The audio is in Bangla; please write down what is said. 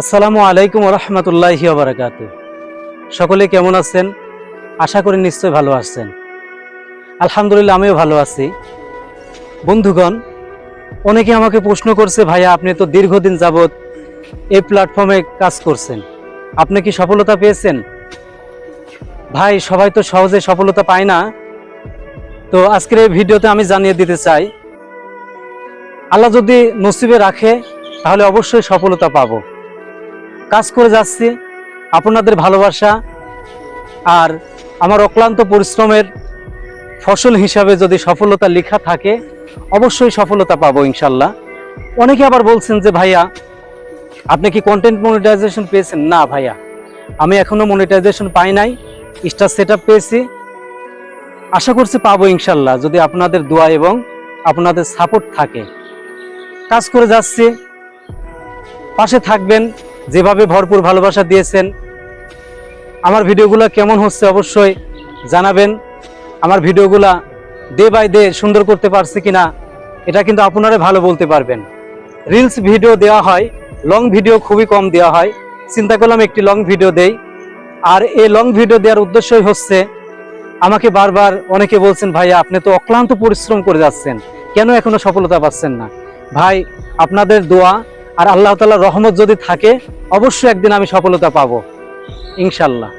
আসসালামু আলাইকুম রহমতুল্লাহি বারাকাত সকলে কেমন আছেন? আশা করি নিশ্চয় ভালো আছেন। আলহামদুলিল্লাহ, আমিও ভালো আছি। বন্ধুগণ, অনেকে আমাকে প্রশ্ন করছে, ভাইয়া, আপনি তো দীর্ঘদিন যাবৎ এই প্ল্যাটফর্মে কাজ করছেন। আপনি কি সফলতা পেয়েছেন? ভাই, সবাই তো সহজে সফলতা পায় না। তো আজকের এই ভিডিওতে আমি জানিয়ে দিতে চাই, আল্লাহ যদি নসিবে রাখে, তাহলে অবশ্যই সফলতা পাবো। কাজ করে যাচ্ছি, আপনাদের ভালোবাসা আর আমার অক্লান্ত পরিশ্রমের ফসল হিসাবে যদি সফলতা লেখা থাকে, অবশ্যই সফলতা পাবো ইনশাল্লাহ। অনেকে আবার বলছেন যে, ভাইয়া, আপনি কি কন্টেন্ট মনিটাইজেশন পেয়েছেন? না, ভাইয়া, আমি এখনও মনিটাইজেশন পাই নাই স্টার সেট পেয়েছি। আশা করছি পাবো ইনশাল্লাহ, যদি আপনাদের দোয়া এবং আপনাদের সাপোর্ট থাকে। কাজ করে যাচ্ছি, পাশে থাকবেন যেভাবে ভরপুর ভালোবাসা দিয়েছেন, আমার ভিডিওগুলো কেমন হচ্ছে অবশ্যই জানাবেন। আমার ভিডিওগুলা ডে বাই ডে সুন্দর করতে পারছি কিনা, এটা কিন্তু আপনারা ভালো বলতে পারবেন। রিলস ভিডিও দেওয়া হয় লং ভিডিও খুবই কম দেওয়া হয়। চিন্তা করলাম একটি লং ভিডিও দেই। আর এই লং ভিডিও দেওয়ার উদ্দেশ্যই হচ্ছে, আমাকে বারবার অনেকে বলছেন ভাইয়া আপনি তো অক্লান্ত পরিশ্রম করে যাচ্ছেন। কেন এখনও সফলতা পাচ্ছেন না? ভাই, আপনাদের দোয়া আর আল্লাহ তাল্লাহ রহমত যদি থাকে অবশ্যই একদিন আমি সফলতা পাবো ইনশাল্লাহ